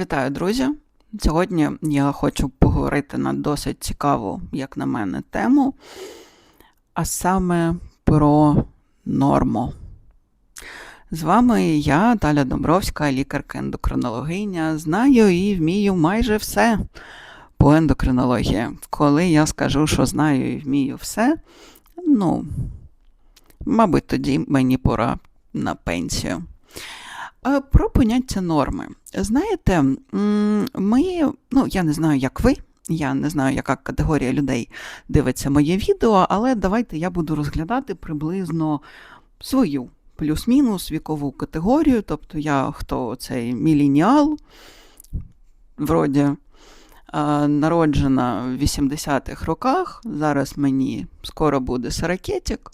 Вітаю, друзі! Сьогодні я хочу поговорити на досить цікаву, як на мене, тему, а саме про норму. З вами я, Таля Домбровська, лікарка-ендокринологиня. Знаю і вмію майже все по ендокринології. Коли я скажу, що знаю і вмію все, ну, мабуть, тоді мені пора на пенсію. Е, Про поняття норми. Знаєте, ми, ну я не знаю, як ви, я не знаю, яка категорія людей дивиться моє відео, але давайте я буду розглядати приблизно свою плюс-мінус вікову категорію. Тобто я хто цей міленіал, вроді е, народжена в 80-х роках, зараз мені скоро буде сорокетик.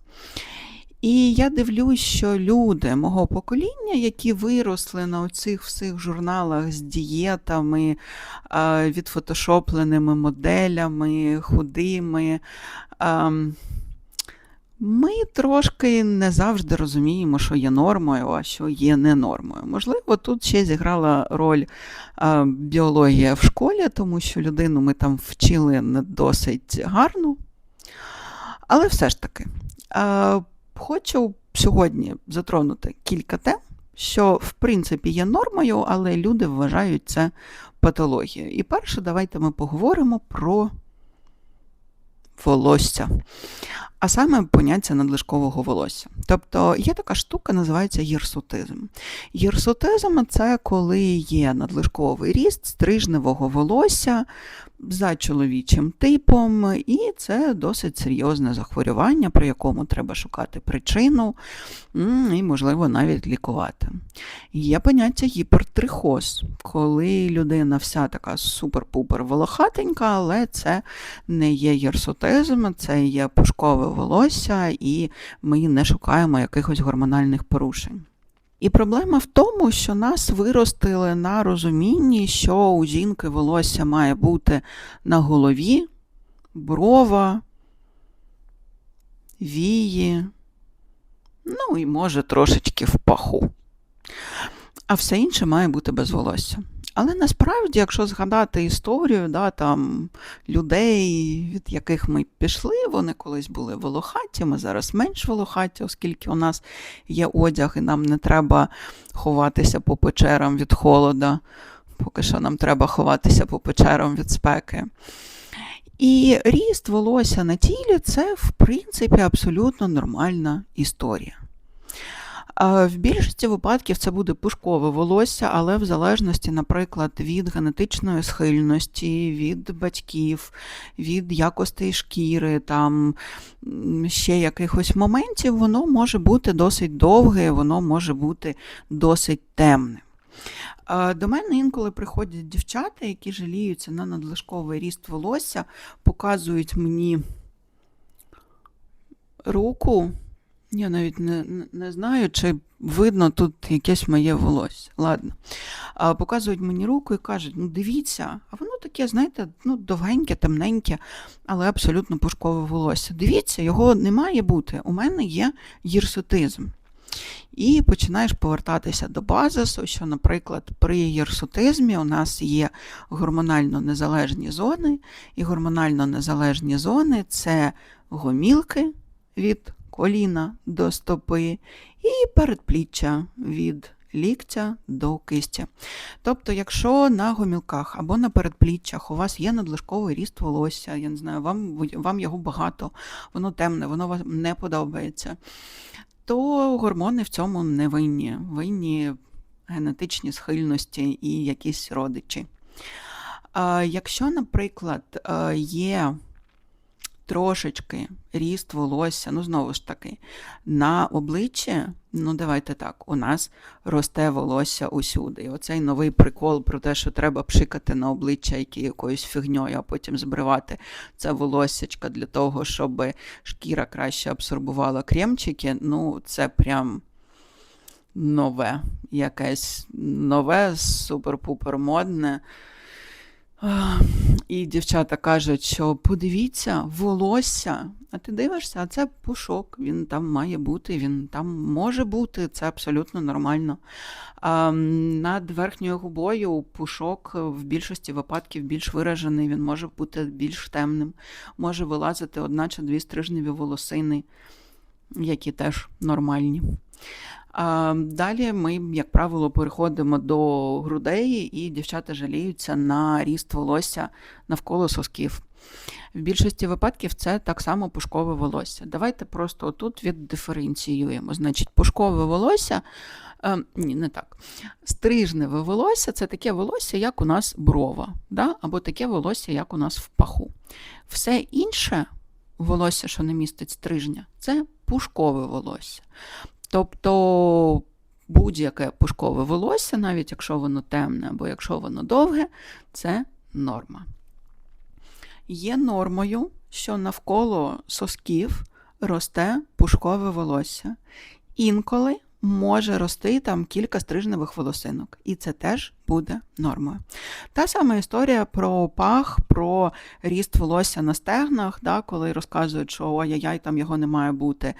І я дивлюсь, що люди мого покоління, які виросли на цих всіх журналах з дієтами, відфотошопленими моделями, худими, ми трошки не завжди розуміємо, що є нормою, а що є не нормою. Можливо, тут ще зіграла роль біологія в школі, тому що людину ми там вчили не досить гарно. Але все ж таки. Хочу сьогодні затронути кілька тем, що в принципі є нормою, але люди вважають це патологією. І перше, давайте ми поговоримо про волосся, а саме поняття надлишкового волосся. Тобто є така штука, називається гірсутизм. Гірсутизм це коли є надлишковий ріст стрижневого волосся за чоловічим типом, і це досить серйозне захворювання, при якому треба шукати причину і, можливо, навіть лікувати. Є поняття гіпертрихоз, коли людина вся така супер-пупер волохатенька, але це не є гірсутизм, це є пушкове волосся, і ми не шукаємо якихось гормональних порушень. І проблема в тому, що нас виростили на розумінні, що у жінки волосся має бути на голові, брова, вії, ну і може трошечки в паху. А все інше має бути без волосся. Але насправді, якщо згадати історію да, там, людей, від яких ми пішли, вони колись були волохаті, ми зараз менш волохаті, оскільки у нас є одяг, і нам не треба ховатися по печерам від холода, поки що нам треба ховатися по печерам від спеки. І ріст волосся на тілі це, в принципі, абсолютно нормальна історія. В більшості випадків це буде пушкове волосся, але в залежності, наприклад, від генетичної схильності, від батьків, від якостей шкіри, там ще якихось моментів, воно може бути досить довге, воно може бути досить темне. До мене інколи приходять дівчата, які жаліються на надлишковий ріст волосся, показують мені руку. Я навіть не не знаю, чи видно тут якесь моє волосся. Ладно. А, Показують мені руку і кажуть: ну дивіться, а воно таке, знаєте, ну, довгеньке, темненьке, але абсолютно пушкове волосся. Дивіться, його не має бути. У мене є гірсутизм. І починаєш повертатися до базису, що, наприклад, при гірсутизмі у нас є гормонально незалежні зони, і гормонально незалежні зони це гомілки від коліна до стопи і передпліччя від ліктя до кисті. Тобто, якщо на гомілках або на передпліччях у вас є надлишковий ріст волосся, я не знаю, вам, вам його багато, воно темне, воно вам не подобається, то гормони в цьому не винні. Винні генетичні схильності і якісь родичі. Якщо, наприклад, є трошечки ріст волосся, ну, знову ж таки, на обличчі, ну, давайте так, у нас росте волосся усюди. І оцей новий прикол про те, що треба пшикати на обличчя які якоюсь фігньою, а потім збривати це волоссячка для того, щоб шкіра краще абсорбувала кремчики, ну, це прям. Нове, якесь нове, супер-пупер модне. І дівчата кажуть, що подивіться, волосся. А ти дивишся, а це пушок, він там має бути, він там може бути, це абсолютно нормально. Над верхньою губою пушок в більшості випадків більш виражений, він може бути більш темним, може вилазити одна чи дві стрижневі волосини, які теж нормальні. Далі ми, як правило, переходимо до грудей, і дівчата жаліються на ріст волосся навколо сосків. В більшості випадків це так само пушкове волосся. Давайте просто отут віддиференціюємо. Значить, пушкове волосся, е, ні, не так. Стрижневе волосся це таке волосся, як у нас брова, да? або таке волосся, як у нас в паху. Все інше волосся, що не містить стрижня, це пушкове волосся. Тобто будь-яке пушкове волосся, навіть якщо воно темне або якщо воно довге, це норма. Є нормою, що навколо сосків росте пушкове волосся. Інколи може рости там кілька стрижневих волосинок, і це теж буде нормою. Та сама історія про пах, про ріст волосся на стегнах, да, коли розказують, що ой-яй, там його не має бути.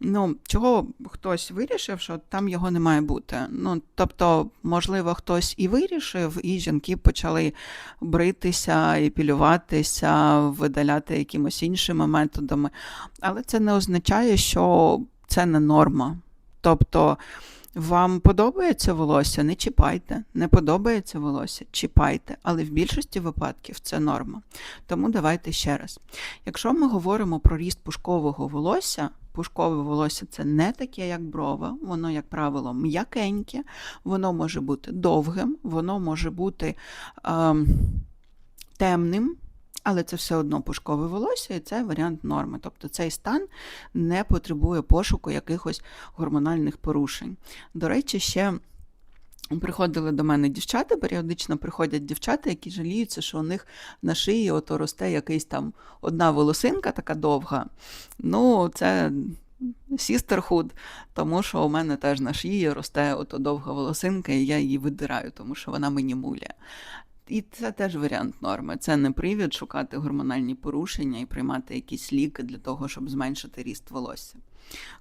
Ну, чого хтось вирішив, що там його не має бути. Ну, тобто, можливо, хтось і вирішив, і жінки почали бритися, епілюватися, видаляти якимось іншими методами. Але це не означає, що це не норма. Тобто вам подобається волосся, не чіпайте, не подобається волосся, чіпайте, але в більшості випадків це норма. Тому давайте ще раз. Якщо ми говоримо про ріст пушкового волосся, пушкове волосся це не таке, як брова, воно, як правило, м'якеньке, воно може бути довгим, воно може бути ем, темним. Але це все одно пушкове волосся, і це варіант норми. Тобто цей стан не потребує пошуку якихось гормональних порушень. До речі, ще приходили до мене дівчата, періодично приходять дівчата, які жаліються, що у них на шиї ото росте якийсь там одна волосинка така довга. Ну, це. Сістерхуд, тому що у мене теж на шиї росте ото довга волосинка, і я її видираю, тому що вона мені муляє. І це теж варіант норми. Це не привід шукати гормональні порушення і приймати якісь ліки для того, щоб зменшити ріст волосся.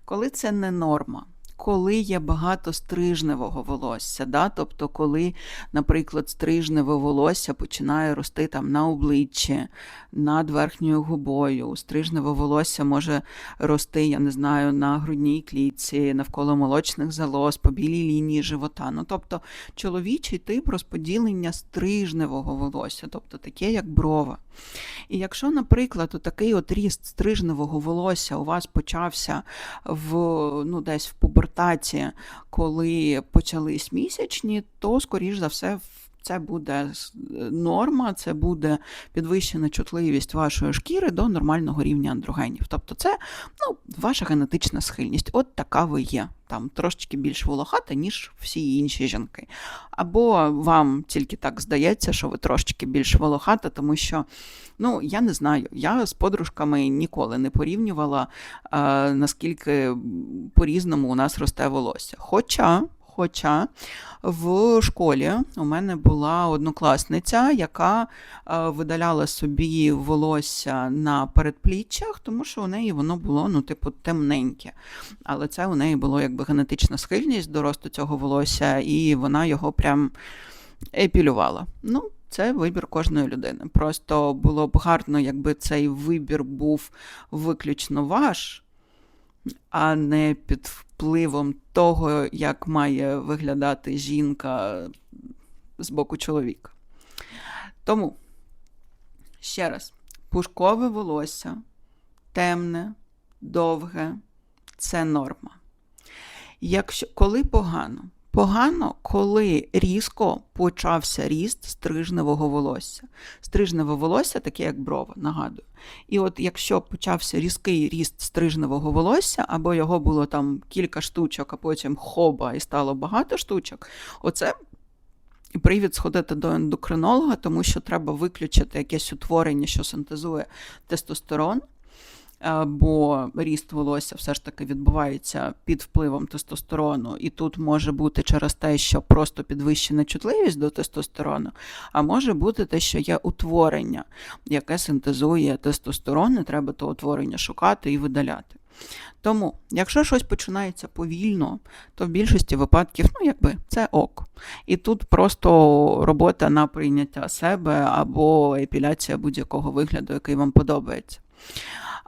Коли це не норма, коли є багато стрижневого волосся, да? тобто, коли, наприклад, стрижневе волосся починає рости там на обличчі, над верхньою губою, стрижневе волосся може рости, я не знаю, на грудній клітці, навколо молочних залоз, по білій лінії живота. Ну, тобто чоловічий тип розподілення стрижневого волосся, тобто таке, як брова. І якщо, наприклад, такий от ріст стрижневого волосся у вас почався в ну, десь в пубертаті, коли почались місячні, то, скоріш за все, це буде норма, це буде підвищена чутливість вашої шкіри до нормального рівня андрогенів. Тобто, це ну, ваша генетична схильність. От така ви є. Там трошечки більш волохата, ніж всі інші жінки. Або вам тільки так здається, що ви трошечки більш волохата, тому що, ну, я не знаю, я з подружками ніколи не порівнювала, а, наскільки по-різному у нас росте волосся. Хоча. Хоча в школі у мене була однокласниця, яка видаляла собі волосся на передпліччях, тому що у неї воно було ну, типу, темненьке. Але це у неї було якби генетична схильність до росту цього волосся, і вона його прям епілювала. Ну, це вибір кожної людини. Просто було б гарно, якби цей вибір був виключно ваш а не під впливом того, як має виглядати жінка з боку чоловіка. Тому, ще раз, пушкове волосся, темне, довге це норма. Якщо, Коли погано? Погано, коли різко почався ріст стрижневого волосся. Стрижневе волосся, таке як брова, нагадую. І от якщо почався різкий ріст стрижневого волосся, або його було там кілька штучок, а потім хоба і стало багато штучок, оце привід сходити до ендокринолога, тому що треба виключити якесь утворення, що синтезує тестостерон. Бо ріст волосся все ж таки відбувається під впливом тестостерону, і тут може бути через те, що просто підвищена чутливість до тестостерону, а може бути те, що є утворення, яке синтезує тестостерон, і треба то утворення шукати і видаляти. Тому, якщо щось починається повільно, то в більшості випадків, ну якби це ок. І тут просто робота на прийняття себе або епіляція будь-якого вигляду, який вам подобається.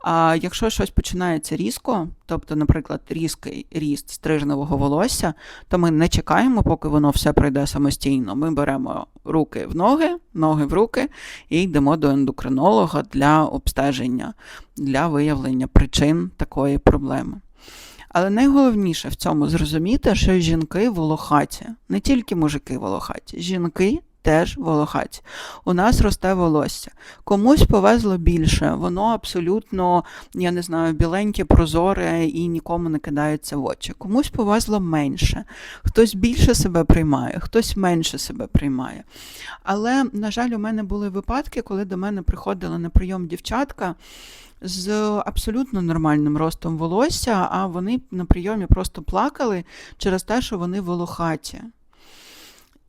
А якщо щось починається різко, тобто, наприклад, різкий ріст стрижневого волосся, то ми не чекаємо, поки воно все пройде самостійно. Ми беремо руки в ноги, ноги в руки і йдемо до ендокринолога для обстеження, для виявлення причин такої проблеми. Але найголовніше в цьому зрозуміти, що жінки волохаті, не тільки мужики волохаті, жінки теж волохаті. У нас росте волосся. Комусь повезло більше, воно абсолютно, я не знаю, біленьке, прозоре і нікому не кидається в очі. Комусь повезло менше. Хтось більше себе приймає, хтось менше себе приймає. Але, на жаль, у мене були випадки, коли до мене приходила на прийом дівчатка. З абсолютно нормальним ростом волосся, а вони на прийомі просто плакали через те, що вони волохаті.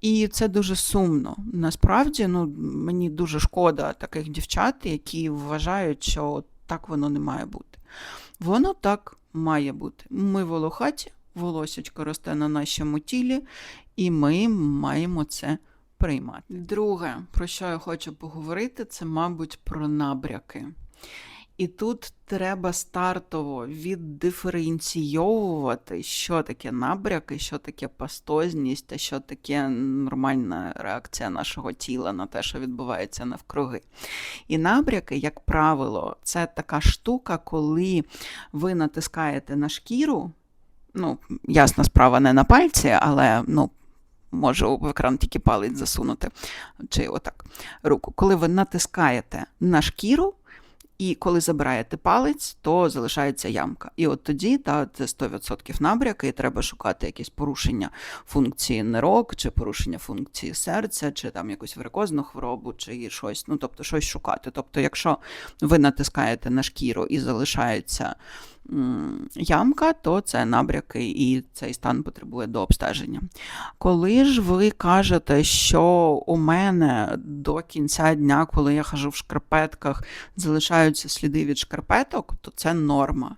І це дуже сумно. Насправді, ну, мені дуже шкода таких дівчат, які вважають, що так воно не має бути. Воно так має бути. Ми волохаті, волосечко росте на нашому тілі, і ми маємо це приймати. Друге, про що я хочу поговорити, це, мабуть, про набряки. І тут треба стартово віддиференційовувати, що таке набряки, що таке пастозність, а що таке нормальна реакція нашого тіла на те, що відбувається навкруги. І набряки, як правило, це така штука, коли ви натискаєте на шкіру. Ну, ясна справа, не на пальці, але ну. Можу в екран тільки палець засунути, чи отак руку. Коли ви натискаєте на шкіру, і коли забираєте палець, то залишається ямка. І от тоді та, це 100% набряки, і треба шукати якісь порушення функції нирок, чи порушення функції серця, чи там якусь варикозну хворобу, чи щось. Ну, тобто щось шукати. Тобто, якщо ви натискаєте на шкіру і залишається ямка, то це набряки, і цей стан потребує до обстеження. Коли ж ви кажете, що у мене до кінця дня, коли я хожу в шкарпетках, залишаються сліди від шкарпеток, то це норма.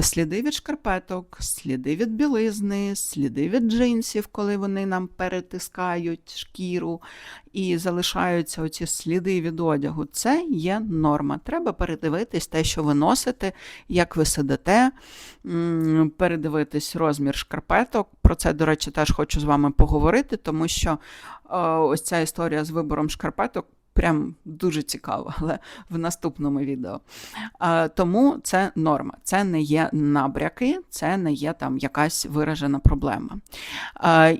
Сліди від шкарпеток, сліди від білизни, сліди від джинсів, коли вони нам перетискають шкіру і залишаються оці сліди від одягу. Це є норма. Треба передивитись те, що ви носите, як ви сидите, передивитись розмір шкарпеток. Про це, до речі, теж хочу з вами поговорити, тому що ось ця історія з вибором шкарпеток прям дуже цікаво, але в наступному відео. Тому це норма, це не є набряки, це не є там якась виражена проблема.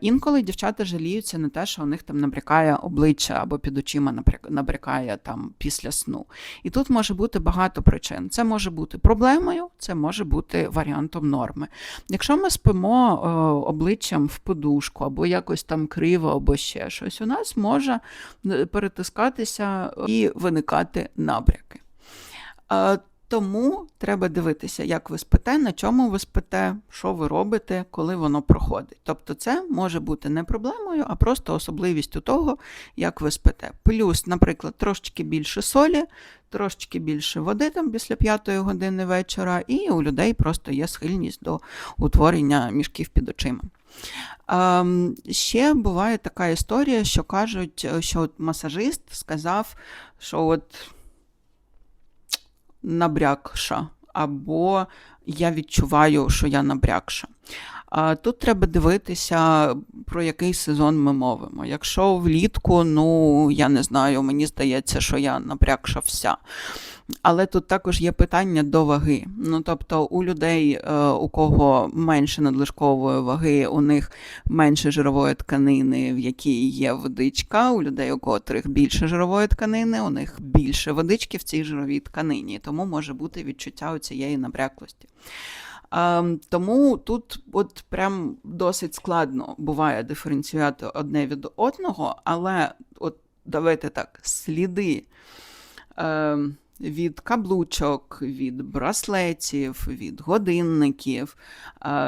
Інколи дівчата жаліються на те, що у них там набрякає обличчя або під очима набрякає там після сну. І тут може бути багато причин. Це може бути проблемою, це може бути варіантом норми. Якщо ми спимо о, обличчям в подушку, або якось там криво, або ще щось, у нас може е, перетискати з'являтися і виникати набряки. Тому треба дивитися, як ви спите, на чому ви спите, що ви робите, коли воно проходить. Тобто це може бути не проблемою, а просто особливістю того, як ви спите. Плюс, наприклад, трошечки більше солі, трошечки більше води там після п'ятої години вечора, і у людей просто є схильність до утворення мішків під очима. Ем, ще буває така історія, що кажуть, що от масажист сказав, що от набрякша, або я відчуваю, що я набрякша. Тут треба дивитися, про який сезон ми мовимо. Якщо влітку, ну я не знаю, мені здається, що я напрягша вся. Але тут також є питання до ваги. Ну тобто у людей, е, у кого менше надлишкової ваги, у них менше жирової тканини, в якій є водичка. У людей, у котрих більше жирової тканини, у них більше водички в цій жировій тканині, тому може бути відчуття у цієї набряклості. Ем, тому тут от прям досить складно буває диференціювати одне від одного, але от давайте так, сліди. Ем, від каблучок, від браслетів, від годинників,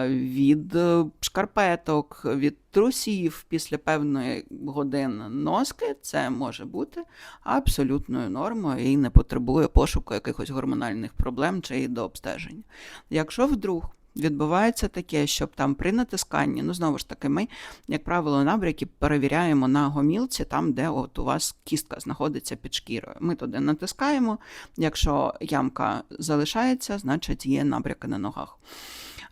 від е, шкарпеток, від трусів після певної години носки, це може бути абсолютною нормою і не потребує пошуку якихось гормональних проблем чи до обстеження. Якщо вдруг відбувається таке, щоб там при натисканні, ну знову ж таки, ми, як правило, набряки перевіряємо на гомілці, там, де от у вас кістка знаходиться під шкірою. Ми туди натискаємо. Якщо ямка залишається, значить є набряки на ногах.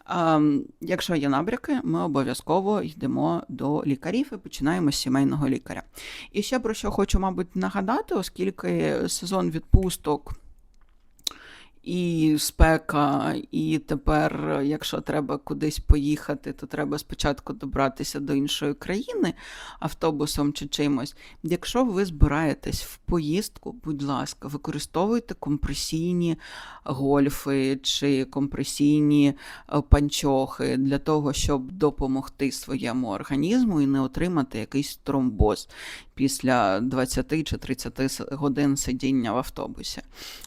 А, якщо є набряки, ми обов'язково йдемо до лікарів і починаємо з сімейного лікаря. І ще про що хочу, мабуть, нагадати, оскільки сезон відпусток і спека, і тепер, якщо треба кудись поїхати, то треба спочатку добратися до іншої країни автобусом чи чимось. Якщо ви збираєтесь в поїздку, будь ласка, використовуйте компресійні гольфи чи компресійні е, панчохи для того, щоб допомогти своєму організму і не отримати якийсь тромбоз після 20 чи 30 годин сидіння в автобусі.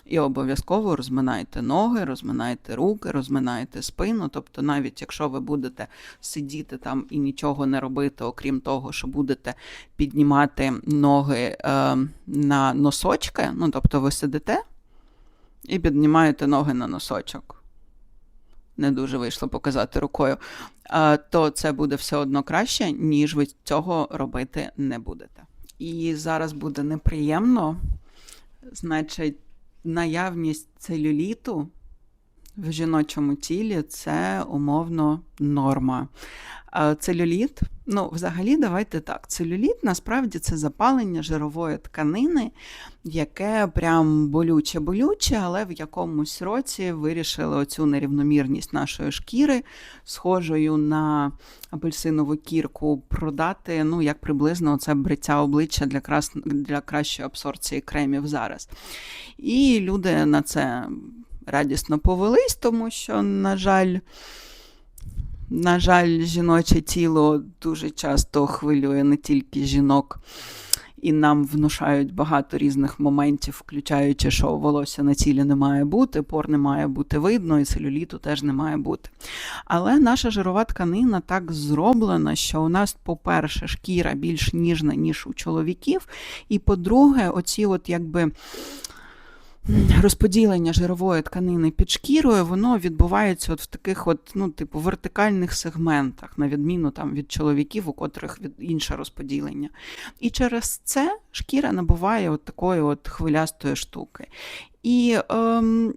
І обов'язково розминайте ноги, розминайте руки, розминайте спину. Тобто, навіть якщо ви будете сидіти там і нічого не робити, окрім того, що будете піднімати ноги е, на носочки, ну тобто ви сидите і піднімаєте ноги на носочок. Не дуже вийшло показати рукою, то це буде все одно краще, ніж ви цього робити не будете. І зараз буде неприємно, значить, наявність целюліту в жіночому тілі це умовно норма. Целюліт, ну, взагалі, давайте так. Целюліт насправді це запалення жирової тканини, яке прям болюче-болюче, але в якомусь році вирішили оцю нерівномірність нашої шкіри, схожою на апельсинову кірку, продати, ну, як приблизно це бриття обличчя для, крас... для кращої абсорбції кремів зараз. І люди на це радісно повелись, тому що, на жаль, на жаль, жіноче тіло дуже часто хвилює не тільки жінок, і нам внушають багато різних моментів, включаючи, що волосся на тілі не має бути, пор не має бути видно, і целюліту теж не має бути. Але наша жирова тканина так зроблена, що у нас, по-перше, шкіра більш ніжна, ніж у чоловіків, і по-друге, оці от якби розподілення жирової тканини під шкірою, воно відбувається от в таких от, ну, типу, вертикальних сегментах, на відміну там, від чоловіків, у котрих від інше розподілення. І через це шкіра набуває от такої от хвилястої штуки. І ем,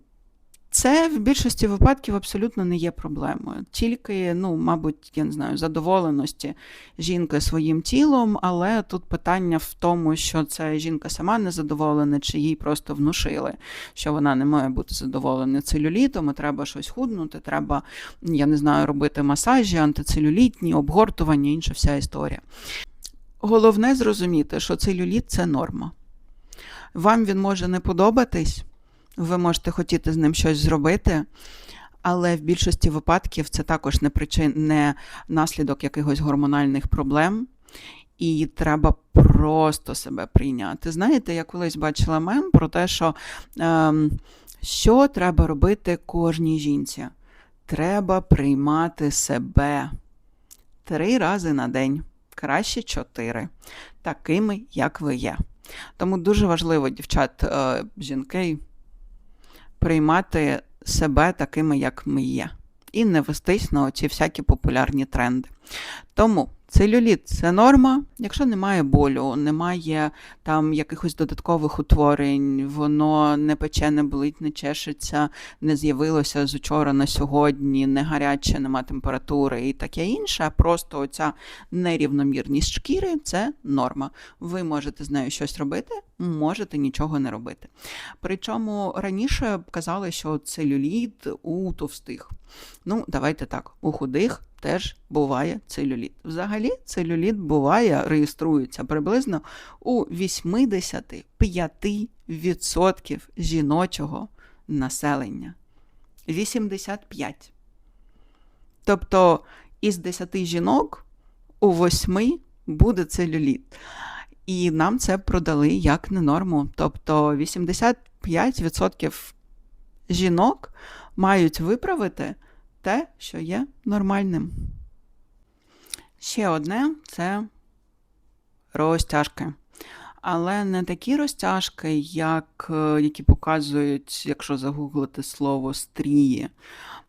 це в більшості випадків абсолютно не є проблемою. Тільки, ну, мабуть, я не знаю, задоволеності жінки своїм тілом, але тут питання в тому, що це жінка сама не задоволена, чи їй просто внушили, що вона не має бути задоволена целюлітом, і треба щось худнути, треба, я не знаю, робити масажі, антицелюлітні, обгортування, інша вся історія. Головне зрозуміти, що целюліт це норма. Вам він може не подобатись. Ви можете хотіти з ним щось зробити, але в більшості випадків це також не причин, не наслідок якихось гормональних проблем, і треба просто себе прийняти. Знаєте, я колись бачила мем про те, що е, що треба робити кожній жінці? Треба приймати себе три рази на день, краще чотири, такими, як ви є. Тому дуже важливо, дівчат, е, жінки приймати себе такими, як ми є, і не вестись на оці всякі популярні тренди. Тому Целюліт це норма, якщо немає болю, немає там якихось додаткових утворень, воно не пече, не болить, не чешеться, не з'явилося з учора на сьогодні, не гаряче, нема температури і таке інше. Просто оця нерівномірність шкіри це норма. Ви можете з нею щось робити, можете нічого не робити. Причому раніше казали, що целюліт у товстих. Ну, давайте так, у худих теж буває целюліт. Взагалі, целюліт буває, реєструється приблизно у 85% жіночого населення. 85. Тобто із 10 жінок у 8 буде целюліт. І нам це продали як не норму. Тобто 85 5% жінок мають виправити те, що є нормальним. Ще одне це розтяжки. Але не такі розтяжки, як, е, які показують, якщо загуглити слово стрії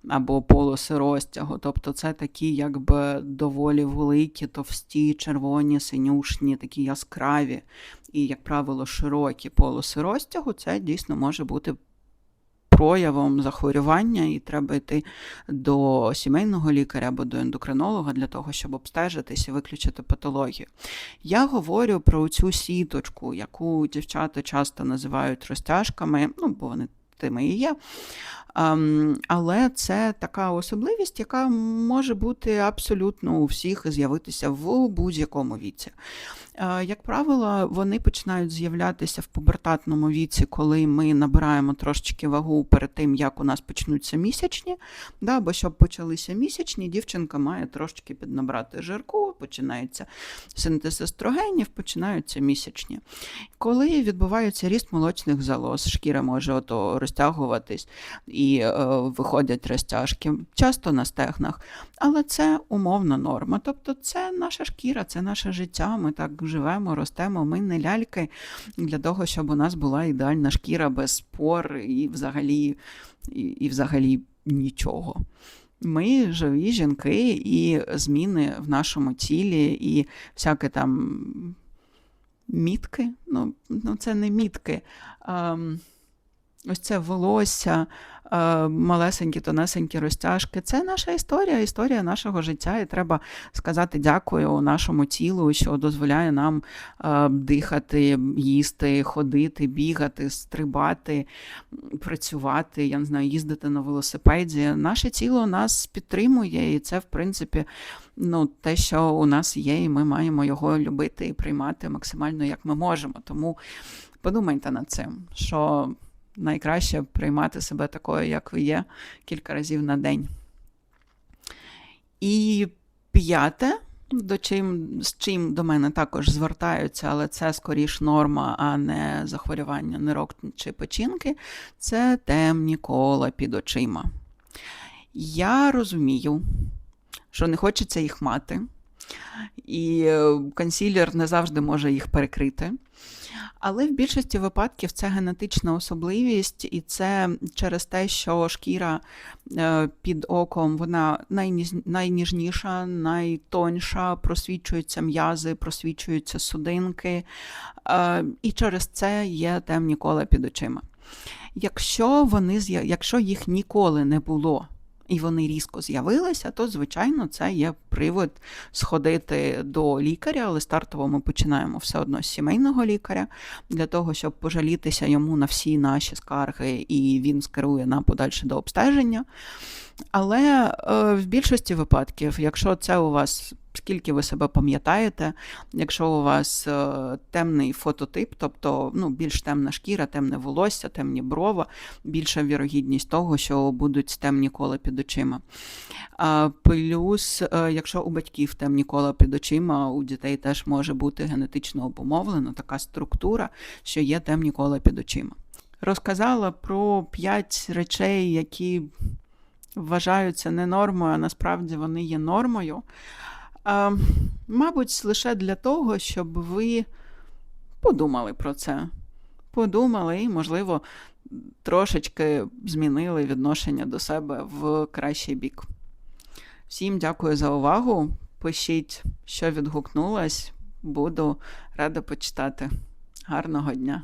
або полоси розтягу. Тобто це такі якби доволі великі, товсті, червоні, синюшні, такі яскраві і, як правило, широкі полоси розтягу. Це дійсно може бути проявом захворювання, і треба йти до сімейного лікаря або до ендокринолога для того, щоб обстежитись і виключити патологію. Я говорю про цю сіточку, яку дівчата часто називають розтяжками, ну, бо вони тими і є. Ем, Але це така особливість, яка може бути абсолютно у всіх і з'явитися в будь-якому віці. Як правило, вони починають з'являтися в пубертатному віці, коли ми набираємо трошечки вагу перед тим, як у нас почнуться місячні. Да, бо щоб почалися місячні, дівчинка має трошечки піднабрати жирку, починається синтез естрогенів, починаються місячні. Коли відбувається ріст молочних залоз, шкіра може ото розтягуватись і е, виходять розтяжки, часто на стегнах. Але це умовна норма. Тобто це наша шкіра, це наше життя. Ми так живемо, ростемо. Ми не ляльки для того, щоб у нас була ідеальна шкіра без пор і взагалі, і, і взагалі нічого. Ми живі жінки, і зміни в нашому тілі, і всяке там мітки. Ну, ну це не мітки. А, ось це волосся, малесенькі, тонесенькі розтяжки. Це наша історія, історія нашого життя. І треба сказати дякую нашому тілу, що дозволяє нам дихати, їсти, ходити, бігати, стрибати, працювати, я не знаю, їздити на велосипеді. Наше тіло нас підтримує, і це, в принципі, ну, те, що у нас є, і ми маємо його любити і приймати максимально як ми можемо. Тому подумайте над цим, що найкраще приймати себе такою, як ви є, кілька разів на день. І п'яте, до чим, з чим до мене також звертаються, але це скоріш норма, а не захворювання нирок чи печінки, це темні кола під очима. Я розумію, що не хочеться їх мати, і е, консілер не завжди може їх перекрити. Але в більшості випадків це генетична особливість, і це через те, що шкіра е, під оком вона найніжніша, найтоньша, просвічуються м'язи, просвічуються судинки, е, і через це є темні кола під очима. Якщо, вони, якщо їх ніколи не було, і вони різко з'явилися, то, звичайно, це є привод сходити до лікаря, але стартово ми починаємо все одно з сімейного лікаря, для того, щоб пожалітися йому на всі наші скарги, і він скерує на подальше до обстеження. Але е, в більшості випадків, якщо це у вас, скільки ви себе пам'ятаєте, якщо у вас е, темний фототип, тобто ну, більш темна шкіра, темне волосся, темні брова, більша вірогідність того, що будуть темні кола під очима. Плюс, е, якщо у батьків темні кола під очима, у дітей теж може бути генетично обумовлена така структура, що є темні кола під очима. Розказала про п'ять речей, які вважаються не нормою, а насправді вони є нормою. А, мабуть, лише для того, щоб ви подумали про це. Подумали і, можливо, трошечки змінили відношення до себе в кращий бік. Всім дякую за увагу. Пишіть, що відгукнулось. Буду рада почитати. Гарного дня!